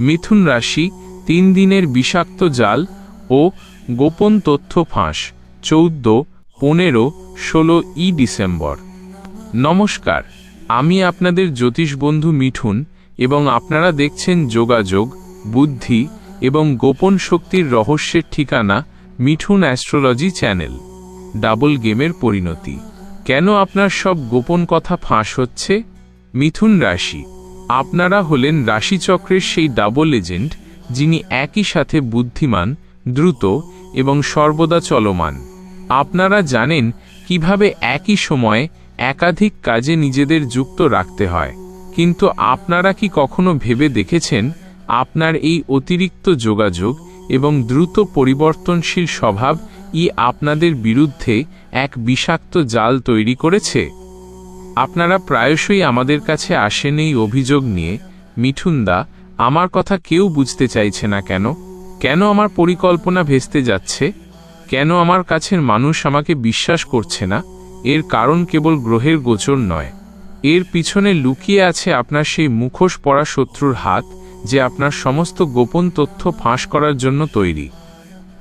মিথুন রাশি, তিন দিনের বিষাক্ত জাল ও গোপন তথ্য ফাঁস, চৌদ্দ, পনেরো, ষোলো ই ডিসেম্বর। নমস্কার, আমি আপনাদের জ্যোতিষ বন্ধু মিঠুন এবং আপনারা দেখছেন যোগাযোগ, বুদ্ধি এবং গোপন শক্তির রহস্যের ঠিকানা মিঠুন অ্যাস্ট্রোলজি চ্যানেল। ডাবল গেমের পরিণতি। কেন আপনার সব গোপন কথা ফাঁস হচ্ছে? মিথুন রাশি আপনারা হলেন রাশিচক্রের সেই ডাবল এজেন্ট যিনি একই সাথে বুদ্ধিমান, দ্রুত এবং সর্বদা চলমান। আপনারা জানেন কীভাবে একই সময়ে একাধিক কাজে নিজেদের যুক্ত রাখতে হয়। কিন্তু আপনারা কি কখনো ভেবে দেখেছেন আপনার এই অতিরিক্ত যোগাযোগ এবং দ্রুত পরিবর্তনশীল স্বভাব ই আপনাদের বিরুদ্ধে এক বিষাক্ত জাল তৈরি করেছে? আপনারা প্রায়শই আমাদের কাছে আসেন এই অভিযোগ নিয়ে মিঠুনদা আমার কথা কেউ বুঝতে চাইছে না কেন? কেন আমার পরিকল্পনা ভেস্তে যাচ্ছে? কেন আমার কাছের মানুষ আমাকে বিশ্বাস করছে না? এর কারণ কেবল গ্রহের গোচর নয়। এর পিছনে লুকিয়ে আছে আপনার সেই মুখোশ পড়া শত্রুর হাত, যে আপনার সমস্ত গোপন তথ্য ফাঁস করার জন্য তৈরি।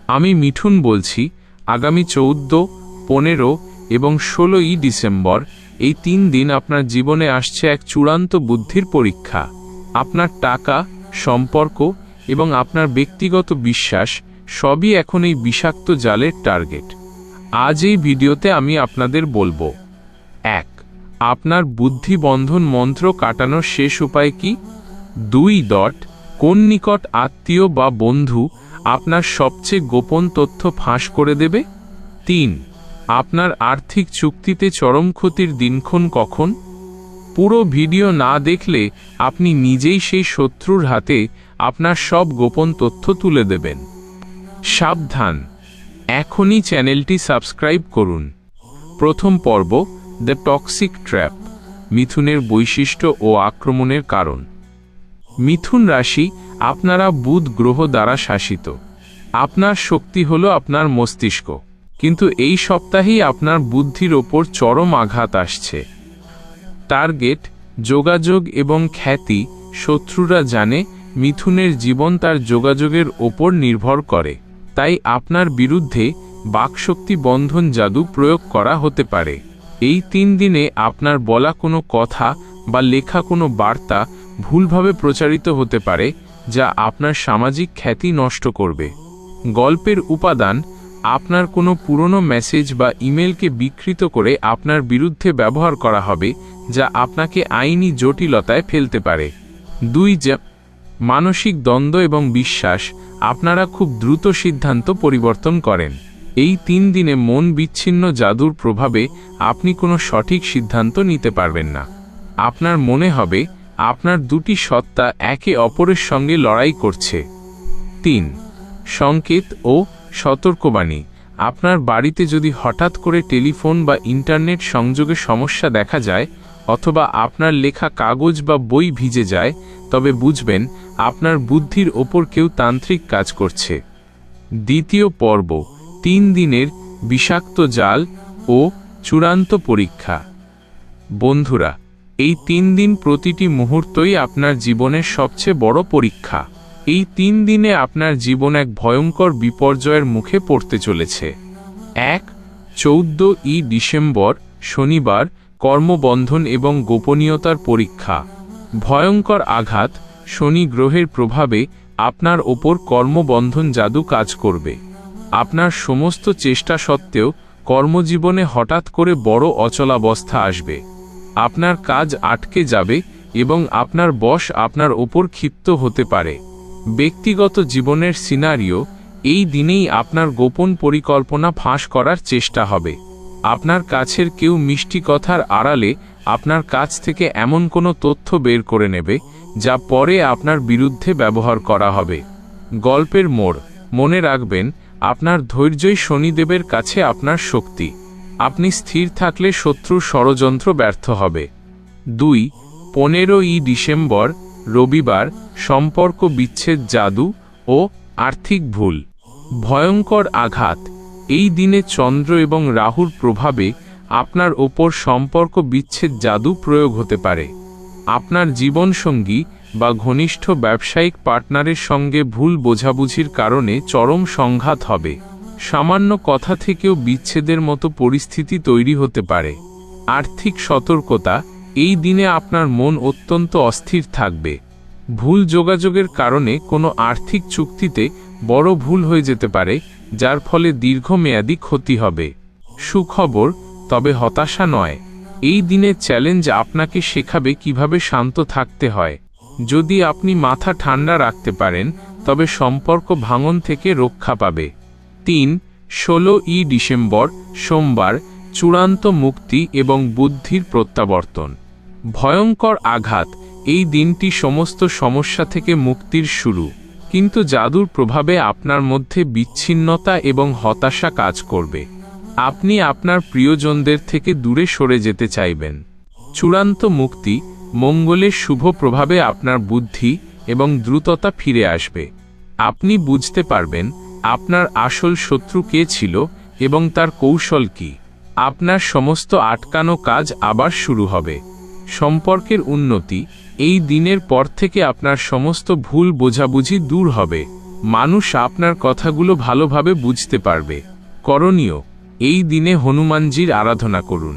আমি মিঠুন বলছি, আগামী চৌদ্দ, পনেরো এবং ষোলোই ডিসেম্বর এই তিন দিন আপনার জীবনে আসছে এক চূড়ান্ত বুদ্ধির পরীক্ষা। আপনার টাকা, সম্পর্ক এবং আপনার ব্যক্তিগত বিশ্বাস সবই এখন এই বিষাক্ত জালের টার্গেট। আজ এই ভিডিওতে আমি আপনাদের বলব, এক, আপনার বুদ্ধিবন্ধন মন্ত্র কাটানোর শেষ উপায় কি? দুই ডট কোন নিকট আত্মীয় বা বন্ধু আপনার সবচেয়ে গোপন তথ্য ফাঁস করে দেবে? তিন আপনার আর্থিক চুক্তিতে চরম ক্ষতির দিনক্ষণ কখন? পুরো ভিডিও না দেখলে আপনি নিজেই সেই শত্রুর হাতে আপনার সব গোপন তথ্য তুলে দেবেন। সাবধান। এখনই চ্যানেলটি সাবস্ক্রাইব করুন। প্রথম পর্ব, দ্য টক্সিক ট্র্যাপ, মিথুনের বৈশিষ্ট্য ও আক্রমণের কারণ। মিথুন রাশি আপনারা বুধ গ্রহ দ্বারা শাসিত। আপনার শক্তি হল আপনার মস্তিষ্ক। কিন্তু এই সপ্তাহেই আপনার বুদ্ধির ওপর চরম আঘাত আসছে। টার্গেট, যোগাযোগ এবং খ্যাতি শত্রুরা জানে মিথুনের জীবন তার যোগাযোগের ওপর নির্ভর করে। তাই আপনার বিরুদ্ধে বাকশক্তি বন্ধন জাদু প্রয়োগ করা হতে পারে। এই তিন দিনে আপনার বলা কোনো কথা বা লেখা কোনো বার্তা ভুলভাবে প্রচারিত হতে পারে, যা আপনার সামাজিক খ্যাতি নষ্ট করবে। গল্পের উপাদান আপনার কোনো পুরনো মেসেজ বা ইমেলকে বিকৃত করে আপনার বিরুদ্ধে ব্যবহার করা হবে, যা আপনাকে আইনি জটিলতায় ফেলতে পারে। দুই যা মানসিক দ্বন্দ্ব এবং বিশ্বাস আপনারা খুব দ্রুত সিদ্ধান্ত পরিবর্তন করেন। এই তিন দিনে মন বিচ্ছিন্ন জাদুর প্রভাবে আপনি কোনো সঠিক সিদ্ধান্ত নিতে পারবেন না। আপনার মনে হবে, আপনার দুটি সত্তা একে অপরের সঙ্গে লড়াই করছে। তিন, সংকেত ও সতর্কবাণী। আপনার বাড়িতে যদি হঠাৎ করে টেলিফোন বা ইন্টারনেট সংযোগে সমস্যা দেখা যায় অথবা আপনার লেখা কাগজ বা বই ভিজে যায়, তবে বুঝবেন আপনার বুদ্ধির ওপর কেউ তান্ত্রিক কাজ করছে। দ্বিতীয় পর্ব, তিন দিনের বিষাক্ত জাল ও চূড়ান্ত পরীক্ষা। বন্ধুরা, এই তিন দিন প্রতিটি মুহূর্তই আপনার জীবনের সবচেয়ে বড় পরীক্ষা। এই তিন দিনে আপনার জীবন এক ভয়ঙ্কর বিপর্যয়ের মুখে পড়তে চলেছে। এক, চৌদ্দ ই ডিসেম্বর, শনিবার, কর্মবন্ধন এবং গোপনীয়তার পরীক্ষা। ভয়ঙ্কর আঘাত, শনি গ্রহের প্রভাবে আপনার ওপর কর্মবন্ধন জাদু কাজ করবে। আপনার সমস্ত চেষ্টা সত্ত্বেও কর্মজীবনে হঠাৎ করে বড় অচলাবস্থা আসবে। আপনার কাজ আটকে যাবে এবং আপনার বশ আপনার ওপর ক্ষিপ্ত হতে পারে। ব্যক্তিগত জীবনের সিনারিও, এই দিনেই আপনার গোপন পরিকল্পনা ফাঁস করার চেষ্টা হবে। আপনার কাছের কেউ মিষ্টি কথার আড়ালে আপনার কাছ থেকে এমন কোনো তথ্য বের করে নেবে, যা পরে আপনার বিরুদ্ধে ব্যবহার করা হবে। গল্পের মোড়, মনে রাখবেন, আপনার ধৈর্যই শনিদেবের কাছে আপনার শক্তি। আপনি স্থির থাকলে শত্রুর ষড়যন্ত্র ব্যর্থ হবে। দুই, পনেরোই ডিসেম্বর রবিবার সম্পর্ক বিচ্ছেদ জাদু ও আর্থিক ভুল। ভয়ঙ্কর আঘাত। এই দিনে চন্দ্র এবং রাহুর প্রভাবে আপনার ওপর সম্পর্ক বিচ্ছেদ জাদু প্রয়োগ হতে পারে। আপনার জীবনসঙ্গী বা ঘনিষ্ঠ ব্যবসায়িক পার্টনারের সঙ্গে ভুল বোঝাবুঝির কারণে চরম সংঘাত হবে। সামান্য কথা থেকেও বিচ্ছেদের মতো পরিস্থিতি তৈরি হতে পারে। আর্থিক সতর্কতা এই দিনে আপনার মন অত্যন্ত অস্থির থাকবে। ভুল যোগাযোগের কারণে কোনো আর্থিক চুক্তিতে বড় ভুল হয়ে যেতে পারে, যার ফলে দীর্ঘমেয়াদী ক্ষতি হবে। সুখবর, তবে হতাশা নয়। এই দিনের চ্যালেঞ্জ আপনাকে শেখাবে কীভাবে শান্ত থাকতে হয়। যদি আপনি মাথা ঠান্ডা রাখতে পারেন, তবে সম্পর্ক ভাঙন থেকে রক্ষা পাবে। তিন, ষোলো ই ডিসেম্বর, সোমবার, চূড়ান্ত মুক্তি এবং বুদ্ধির প্রত্যাবর্তন। ভয়ঙ্কর আঘাত এই দিনটি সমস্ত সমস্যা থেকে মুক্তির শুরু। কিন্তু জাদুর প্রভাবে আপনার মধ্যে বিচ্ছিন্নতা এবং হতাশা কাজ করবে। আপনি আপনার প্রিয়জনদের থেকে দূরে সরে যেতে চাইবেন। চূড়ান্ত মুক্তি, মঙ্গলের শুভ প্রভাবে আপনার বুদ্ধি এবং দ্রুততা ফিরে আসবে। আপনি বুঝতে পারবেন, আপনার আসল শত্রু কে ছিল এবং তার কৌশল কি। আপনার সমস্ত আটকানো কাজ আবার শুরু হবে। সম্পর্কের উন্নতি এই দিনের পর থেকে আপনার সমস্ত ভুল বোঝাবুঝি দূর হবে। মানুষ আপনার কথাগুলো ভালোভাবে বুঝতে পারবে। করণীয়, এই দিনে হনুমানজির আরাধনা করুন।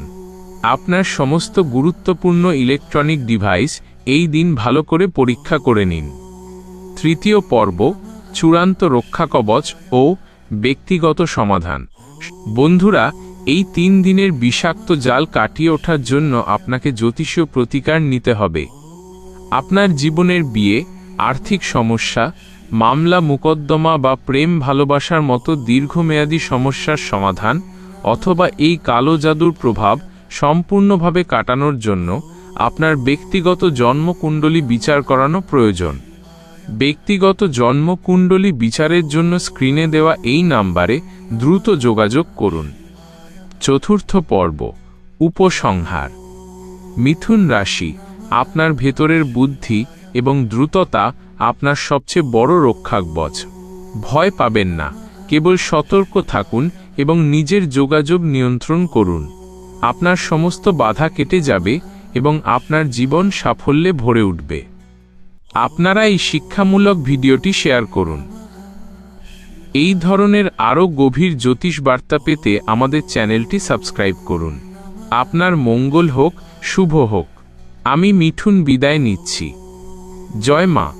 আপনার সমস্ত গুরুত্বপূর্ণ ইলেকট্রনিক ডিভাইস এই দিন ভালো করে পরীক্ষা করে নিন। তৃতীয় পর্ব, চূড়ান্ত রক্ষা কবচ ও ব্যক্তিগত সমাধান। বন্ধুরা এই তিন দিনের বিষাক্ত জাল কাটিয়ে ওঠার জন্য আপনাকে জ্যোতিষীয় প্রতিকার নিতে হবে। আপনার জীবনের বিয়ে, আর্থিক সমস্যা, মামলা মুকদ্দমা বা প্রেম ভালোবাসার মতো দীর্ঘমেয়াদী সমস্যার সমাধান অথবা এই কালো জাদুর প্রভাব সম্পূর্ণভাবে কাটানোর জন্য আপনার ব্যক্তিগত জন্মকুণ্ডলী বিচার করানো প্রয়োজন। ব্যক্তিগত জন্মকুণ্ডলী বিচারের জন্য স্ক্রিনে দেওয়া এই নাম্বারে দ্রুত যোগাযোগ করুন। চতুর্থ পর্ব, উপসংহার। মিথুন রাশি, আপনার ভেতরের বুদ্ধি এবং দ্রুততা আপনার সবচেয়ে বড় রক্ষাকবচ। ভয় পাবেন না, কেবল সতর্ক থাকুন এবং নিজের যোগাযোগ নিয়ন্ত্রণ করুন। আপনার সমস্ত বাধা কেটে যাবে এবং আপনার জীবন সাফল্যে ভরে উঠবে। আপনারা এই শিক্ষামূলক ভিডিওটি শেয়ার করুন। এই ধরনের আরও গভীর জ্যোতিষ বার্তা পেতে আমাদের চ্যানেলটি সাবস্ক্রাইব করুন। আপনার মঙ্গল হোক, শুভ হোক। আমি মিঠুন বিদায় নিচ্ছি। জয় মা।